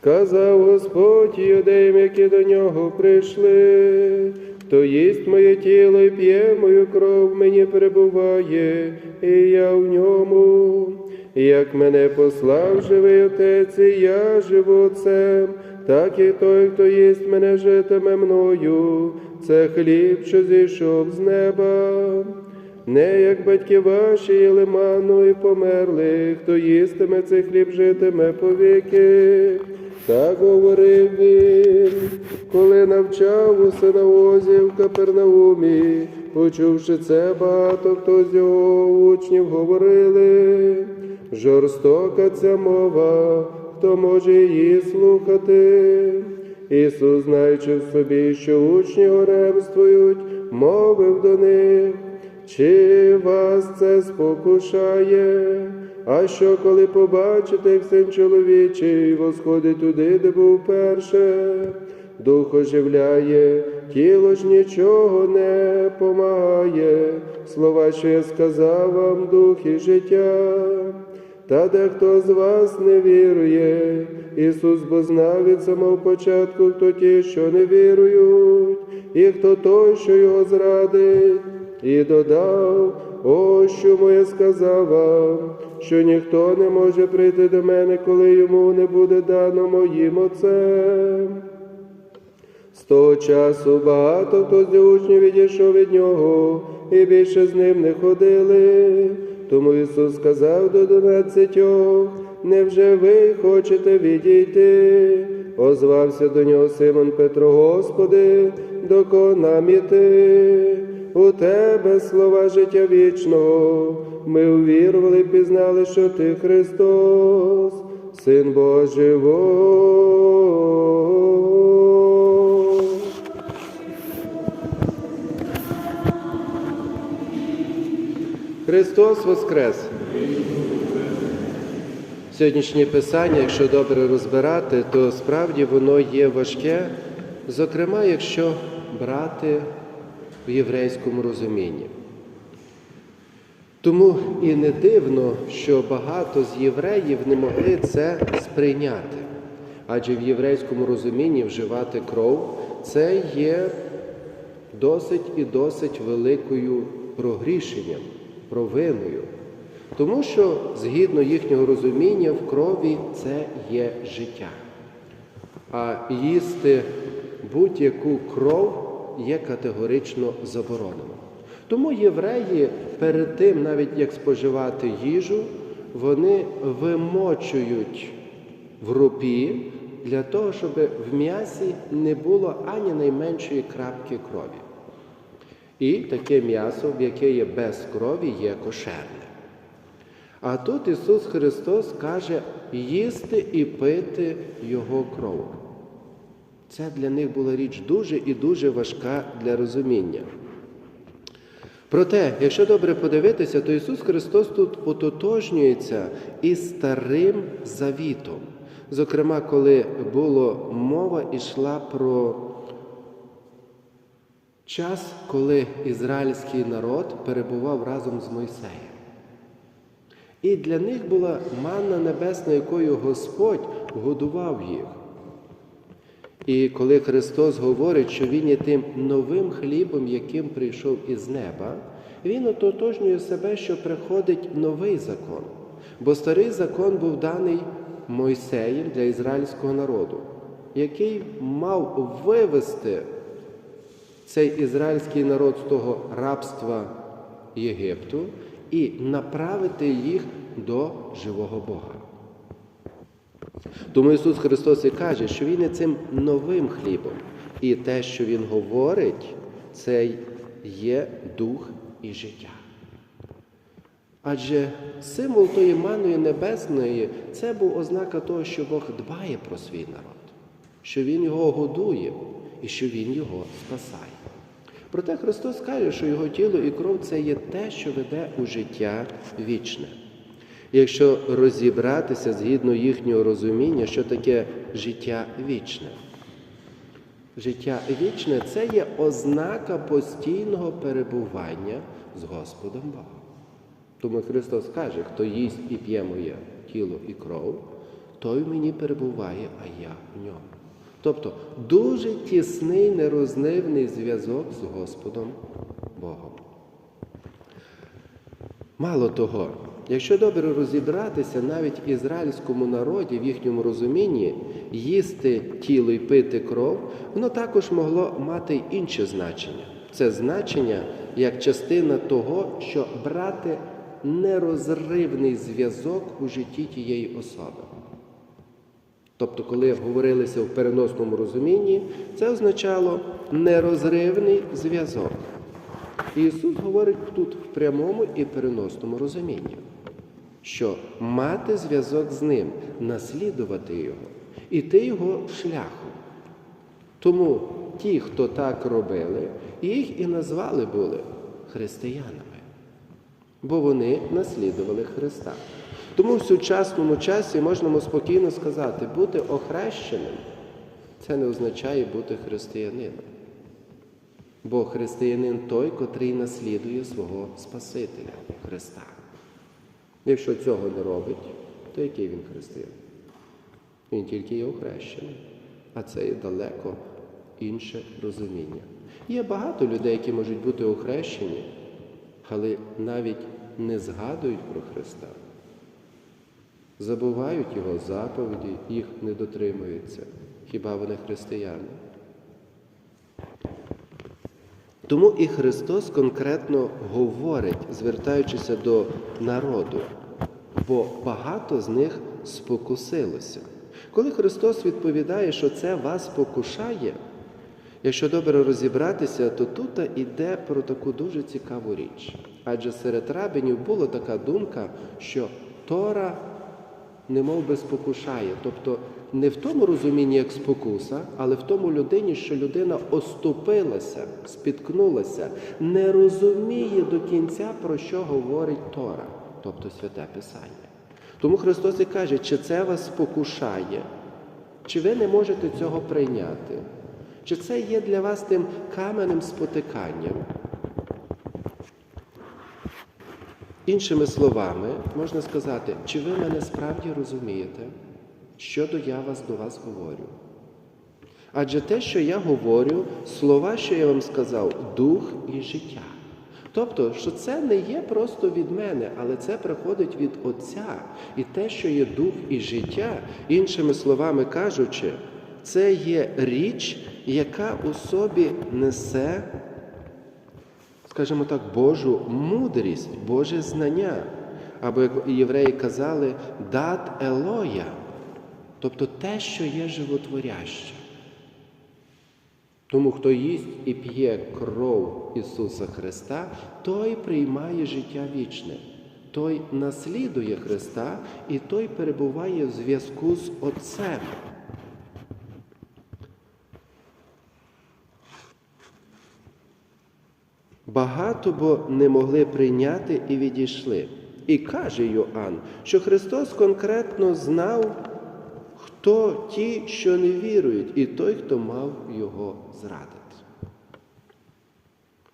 Сказав Господь юдеям, які до нього прийшли, хто їсть моє тіло і п'є мою кров, мені перебуває, і я в ньому. Як мене послав живий отець, і я живу отцем, так і той, хто їсть мене, житиме мною. Це хліб, що зійшов з неба. Не як батьки ваші їли ману і померли, хто їстиме цей хліб, житиме повіки. Так говорив він, коли навчав у синагозі в Капернаумі, почувши це, багато хто з його учнів говорили. Жорстока ця мова, хто може її слухати. Ісус, знаючи в собі, що учні горемствують, мовив до них. Чи вас це спокушає? А що, коли побачите, син чоловічий восходить туди, де був перше, дух оживляє, тіло ж нічого не помагає, слова, що я сказав вам, дух і життя. Та дехто з вас не вірує, Ісус бо знав від самого початку, хто ті, що не вірують, і хто той, що його зрадить, і додав, ось що я сказав вам, що ніхто не може прийти до мене, коли йому не буде дано моїм Отцем. З того часу багато хто з учнів відійшов від нього, і більше з ним не ходили. Тому Ісус сказав до дванадцятьох, невже ви хочете відійти? Озвався до нього Симон Петро, Господи, до кого нам іти? У тебе слова життя вічного. Ми увірували, пізнали, що ти Христос, Син Божий. Христос Воскрес! Сьогоднішнє писання, якщо добре розбирати, то справді воно є важке, зокрема, якщо брати в єврейському розумінні. Тому і не дивно, що багато з євреїв не могли це сприйняти. Адже в єврейському розумінні вживати кров це є досить і досить великою прогрішенням, провиною. Тому що, згідно їхнього розуміння, в крові це є життя. А їсти будь-яку кров є категорично заборонено. Тому євреї перед тим, навіть як споживати їжу, вони вимочують в рупі для того, щоб в м'ясі не було ані найменшої крапки крові. І таке м'ясо, в яке є без крові, є кошерне. А тут Ісус Христос каже їсти і пити Його кров. Це для них була річ дуже і дуже важка для розуміння. Проте, якщо добре подивитися, то Ісус Христос тут ототожнюється із старим завітом. Зокрема, коли була мова йшла про час, коли ізраїльський народ перебував разом з Мойсеєм. І для них була манна небесна, якою Господь годував їх. І коли Христос говорить, що Він є тим новим хлібом, яким прийшов із неба, Він ототожнює себе, що приходить новий закон. Бо старий закон був даний Мойсеєм для ізраїльського народу, який мав вивести цей ізраїльський народ з того рабства Єгипту і направити їх до живого Бога. Тому Ісус Христос і каже, що Він є цим новим хлібом. І те, що Він говорить, це є дух і життя. Адже символ тої маної небесної це був ознака того, що Бог дбає про свій народ, що Він його годує і що Він його спасає. Проте Христос каже, що Його тіло і кров це є те, що веде у життя вічне. Якщо розібратися згідно їхнього розуміння, що таке життя вічне. Життя вічне це є ознака постійного перебування з Господом Богом. Тому Христос каже, хто їсть і п'є моє тіло і кров, той в мені перебуває, а я в ньому. Тобто дуже тісний нерозривний зв'язок з Господом Богом. Мало того, якщо добре розібратися, навіть в ізраїльському народі, в їхньому розумінні, їсти тіло і пити кров, воно також могло мати інше значення. Це значення як частина того, що брати нерозривний зв'язок у житті тієї особи. Тобто, коли говорилися в переносному розумінні, це означало нерозривний зв'язок. Ісус говорить тут в прямому і переносному розумінні, що мати зв'язок з Ним, наслідувати Його, іти Його шляхом. Тому ті, хто так робили, їх і назвали були християнами, бо вони наслідували Христа. Тому в сучасному часі можемо спокійно сказати, бути охрещеним це не означає бути християнином. Бо християнин той, котрий наслідує свого Спасителя Христа. Якщо цього не робить, то який він християнин? Він тільки є охрещений, а це є далеко інше розуміння. Є багато людей, які можуть бути охрещені, але навіть не згадують про Христа. Забувають Його заповіді, їх не дотримуються. Хіба вони християни? Тому і Христос конкретно говорить, звертаючися до народу, бо багато з них спокусилося. Коли Христос відповідає, що це вас покушає, якщо добре розібратися, то тут йде про таку дуже цікаву річ. Адже серед рабинів була така думка, що Тора немов би спокушає, тобто не в тому розумінні, як спокуса, але в тому людині, що людина оступилася, спіткнулася, не розуміє до кінця, про що говорить Тора, тобто святе Писання. Тому Христос і каже, чи це вас спокушає, чи ви не можете цього прийняти, чи це є для вас тим каменем спотиканням. Іншими словами, можна сказати, чи ви мене справді розумієте, що до я вас до вас говорю? Адже те, що я говорю, слова, що я вам сказав, дух і життя. Тобто, що це не є просто від мене, але це приходить від Отця. І те, що є дух і життя, іншими словами кажучи, це є річ, яка у собі несе скажімо так, Божу мудрість, Боже знання. Або, як євреї казали, дат Елоя, тобто те, що є животворяще. Тому, хто їсть і п'є кров Ісуса Христа, той приймає життя вічне, той наслідує Христа і той перебуває в зв'язку з Отцем. Багато бо не могли прийняти і відійшли. І каже Йоанн, що Христос конкретно знав, хто ті, що не вірують, і той, хто мав його зрадити.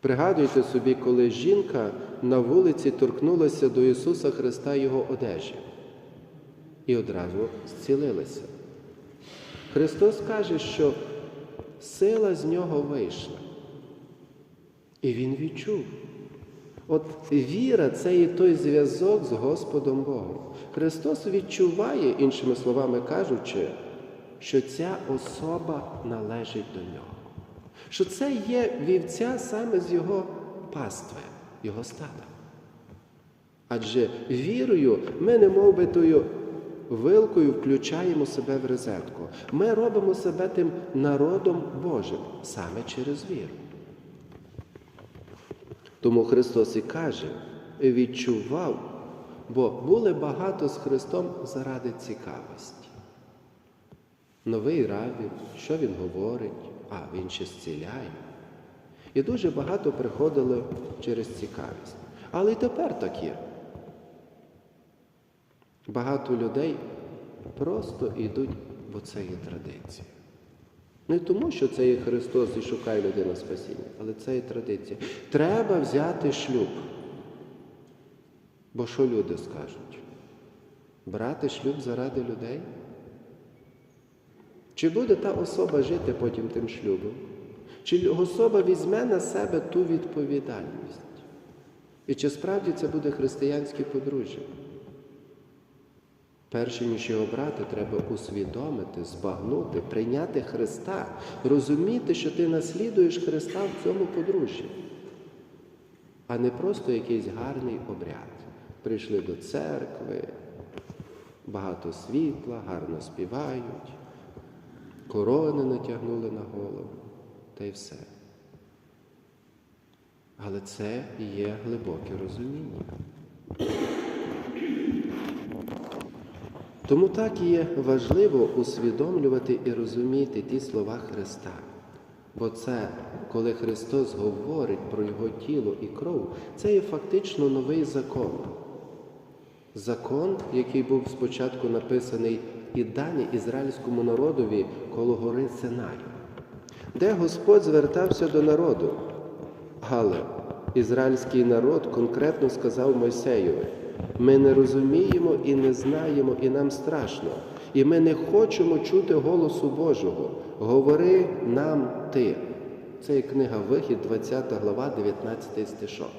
Пригадуйте собі, коли жінка на вулиці торкнулася до Ісуса Христа Його одежі і одразу зцілилася. Христос каже, що сила з нього вийшла. І він відчув. От віра це і той зв'язок з Господом Богом. Христос відчуває, іншими словами кажучи, що ця особа належить до нього. Що це є вівця саме з його пастви, його стада. Адже вірою ми не мов би тою вилкою включаємо себе в розетку. Ми робимо себе тим народом Божим саме через віру. Тому Христос і каже, відчував, бо були багато з Христом заради цікавості. Новий рабі, що він говорить, а він ще зціляє. І дуже багато приходили через цікавість. Але й тепер так є. Багато людей просто йдуть, бо це є традиція. Не тому, що це є Христос і шукає людина спасіння, але це є традиція. Треба взяти шлюб. Бо що люди скажуть? Брати шлюб заради людей? Чи буде та особа жити потім тим шлюбом? Чи особа візьме на себе ту відповідальність? І чи справді це буде християнське подружжя? Перше, ніж його брати, треба усвідомити, збагнути, прийняти Христа, розуміти, що ти наслідуєш Христа в цьому подружжі, а не просто якийсь гарний обряд. Прийшли до церкви, багато світла, гарно співають, корони натягнули на голову, та й все. Але це є глибоке розуміння. Тому так є важливо усвідомлювати і розуміти ті слова Христа. Бо це, коли Христос говорить про Його тіло і кров, це є фактично новий закон. Закон, який був спочатку написаний і даний ізраїльському народові коло гори Синай, де Господь звертався до народу. Але ізраїльський народ конкретно сказав Мойсеєві, ми не розуміємо і не знаємо, і нам страшно, і ми не хочемо чути голосу Божого. Говори нам ти. Це є книга Вихід, 20 глава, 19 стишок.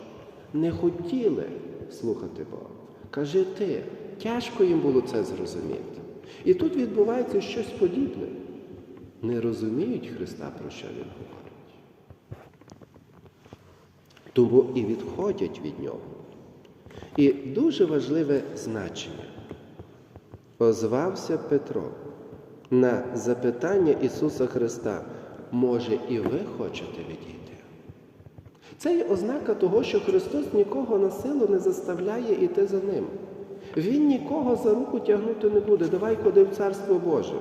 Не хотіли слухати Бога. Каже ти, тяжко їм було це зрозуміти. І тут відбувається щось подібне. Не розуміють Христа, про що Він говорить. Тому і відходять від нього. І дуже важливе значення. Озвався Петро на запитання Ісуса Христа, може і ви хочете відійти? Це є ознака того, що Христос нікого на силу не заставляє йти за ним. Він нікого за руку тягнути не буде. Давай ходи в Царство Боже.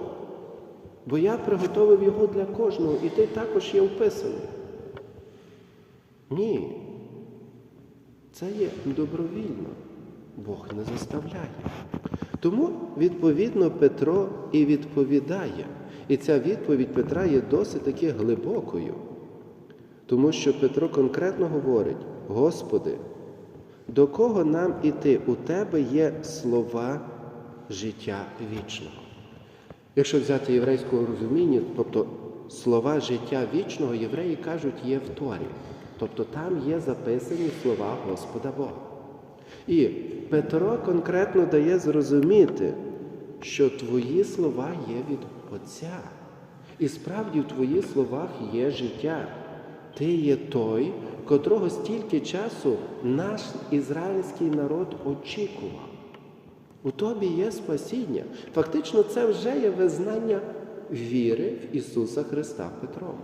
Бо я приготовив його для кожного, і ти також є вписаний. Ні. Це є добровільно. Бог не заставляє. Тому, відповідно, Петро і відповідає. І ця відповідь Петра є досить таки глибокою. Тому що Петро конкретно говорить: Господи, до кого нам іти? У Тебе є слова життя вічного. Якщо взяти єврейського розуміння, тобто слова життя вічного, євреї кажуть, є в Торі. Тобто там є записані слова Господа Бога. І Петро конкретно дає зрозуміти, що твої слова є від Отця. І справді в твоїх словах є життя. Ти є той, котрого стільки часу наш ізраїльський народ очікував. У тобі є спасіння. Фактично, це вже є визнання віри в Ісуса Христа Петром.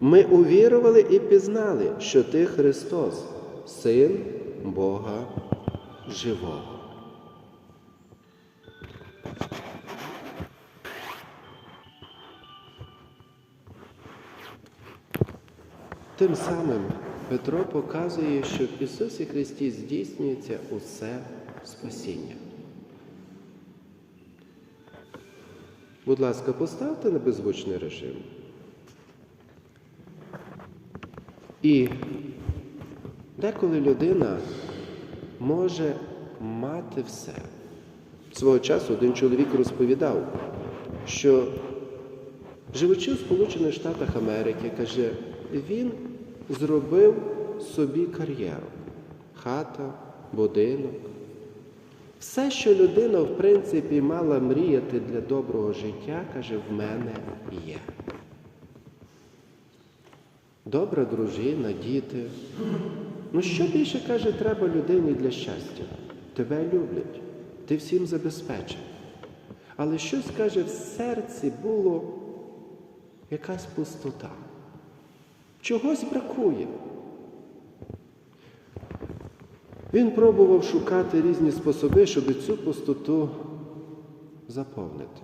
Ми увірували і пізнали, що ти Христос, Син Бога Живого. Тим самим Петро показує, що в Ісусі Христі здійснюється усе спасіння. Будь ласка, поставте на беззвучний режим. І деколи людина може мати все. Свого часу один чоловік розповідав, що живучи в Сполучених Штатах Америки, каже, він зробив собі кар'єру. Хата, будинок. Все, що людина, в принципі, мала мріяти для доброго життя, каже, в мене є. Добра дружина, діти. Ну що більше, каже, треба людині для щастя? Тебе люблять, ти всім забезпечений. Але щось, каже, в серці було якась пустота. Чогось бракує. Він пробував шукати різні способи, щоб цю пустоту заповнити.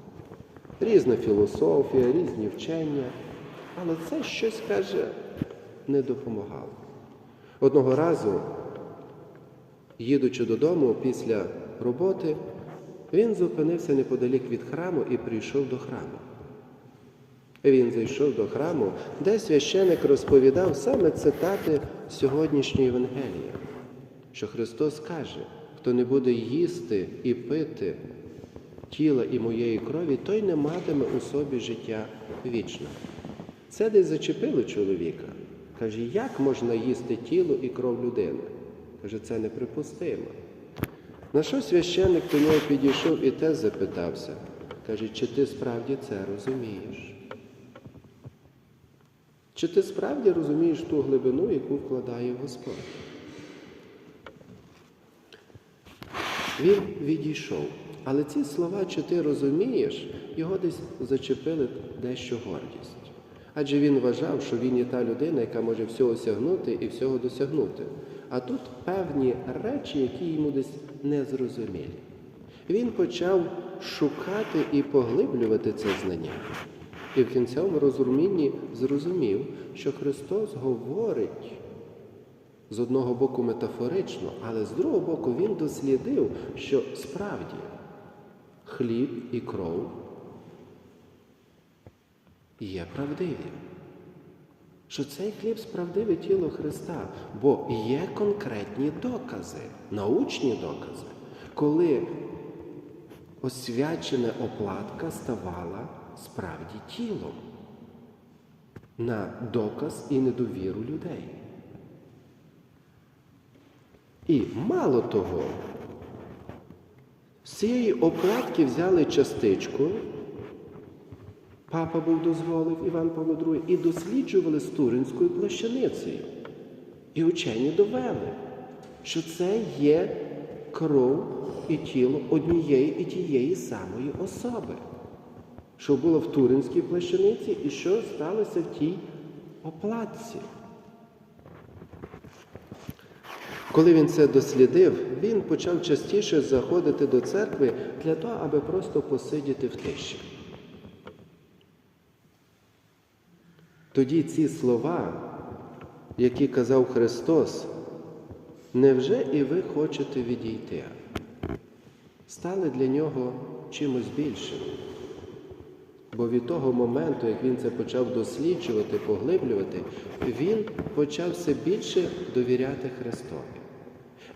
Різна філософія, різні вчення, але це щось, каже, не допомагало. Одного разу, їдучи додому після роботи, він зупинився неподалік від храму і прийшов до храму. Він зайшов до храму, де священик розповідав саме цитати сьогоднішньої Євангелії, що Христос каже, хто не буде їсти і пити тіла і моєї крові, той не матиме у собі життя вічне. Це десь зачепило чоловіка. Каже, як можна їсти тіло і кров людини? Каже, це неприпустимо. На що священник до нього підійшов і те запитався. Каже, чи ти справді це розумієш? Чи ти справді розумієш ту глибину, яку вкладає Господь? Він відійшов. Але ці слова, чи ти розумієш, його десь зачепили дещо гордість. Адже він вважав, що він є та людина, яка може всього осягнути і всього досягнути. А тут певні речі, які йому десь не зрозумілі. Він почав шукати і поглиблювати це знання. І в кінцевому розумінні зрозумів, що Христос говорить з одного боку метафорично, але з другого боку він дослідив, що справді хліб і кров є правдиві. Що цей хліб справдиве тіло Христа, бо є конкретні докази, научні докази, коли освячена оплатка ставала справді тілом на доказ і недовіру людей. І мало того, з цієї оплатки взяли частичку, папа був дозволив Іван Павло II, і досліджували з Туринською плащаницею. І учені довели, що це є кров і тіло однієї і тієї самої особи, що було в Туринській плащаниці і що сталося в тій оплатці. Коли він це дослідив, він почав частіше заходити до церкви для того, аби просто посидіти в тиші. Тоді ці слова, які казав Христос, невже і ви хочете відійти? Стали для нього чимось більшим. Бо від того моменту, як він це почав досліджувати, поглиблювати, він почав все більше довіряти Христові.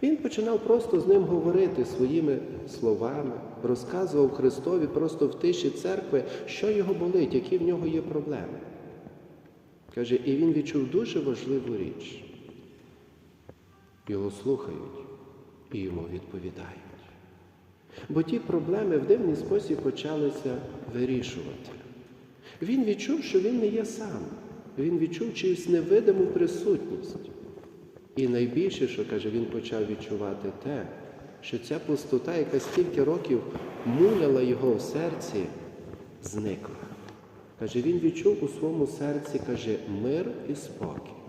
Він починав просто з ним говорити своїми словами, розказував Христові просто в тиші церкви, що його болить, які в нього є проблеми. Каже, і він відчув дуже важливу річ. Його слухають і йому відповідають. Бо ті проблеми в дивний спосіб почалися вирішувати. Він відчув, що він не є сам. Він відчув чиюсь невидиму присутність. І найбільше, що каже, він почав відчувати те, що ця пустота, яка стільки років муляла його в серці, зникла. Каже, він відчув у своєму серці, каже, мир і спокій.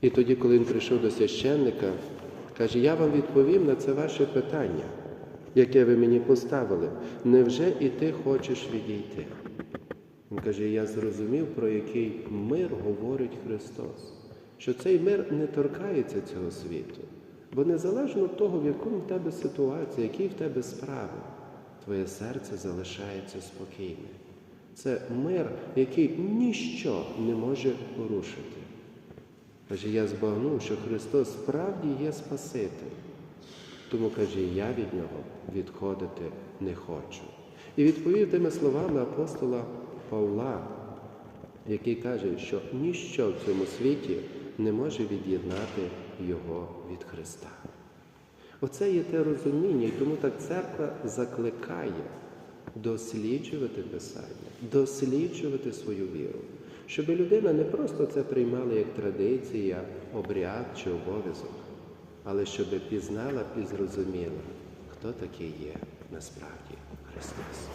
І тоді, коли він прийшов до священника, каже, я вам відповім на це ваше питання, яке ви мені поставили. Невже і ти хочеш відійти? Він каже, я зрозумів, про який мир говорить Христос, що цей мир не торкається цього світу, бо незалежно від того, в якому в тебе ситуація, які в тебе справи, твоє серце залишається спокійним. Це мир, який ніщо не може порушити. Каже, я збагнув, що Христос справді є Спаситель. Тому каже, я від Нього відходити не хочу. І відповів тими словами апостола Павла, який каже, що ніщо в цьому світі не може від'єднати Його від Христа. Оце є те розуміння, і тому так церква закликає досліджувати Писання, досліджувати свою віру, щоб людина не просто це приймала як традиція, обряд чи обов'язок, але щоб пізнала і зрозуміла, хто такий є насправді Христос.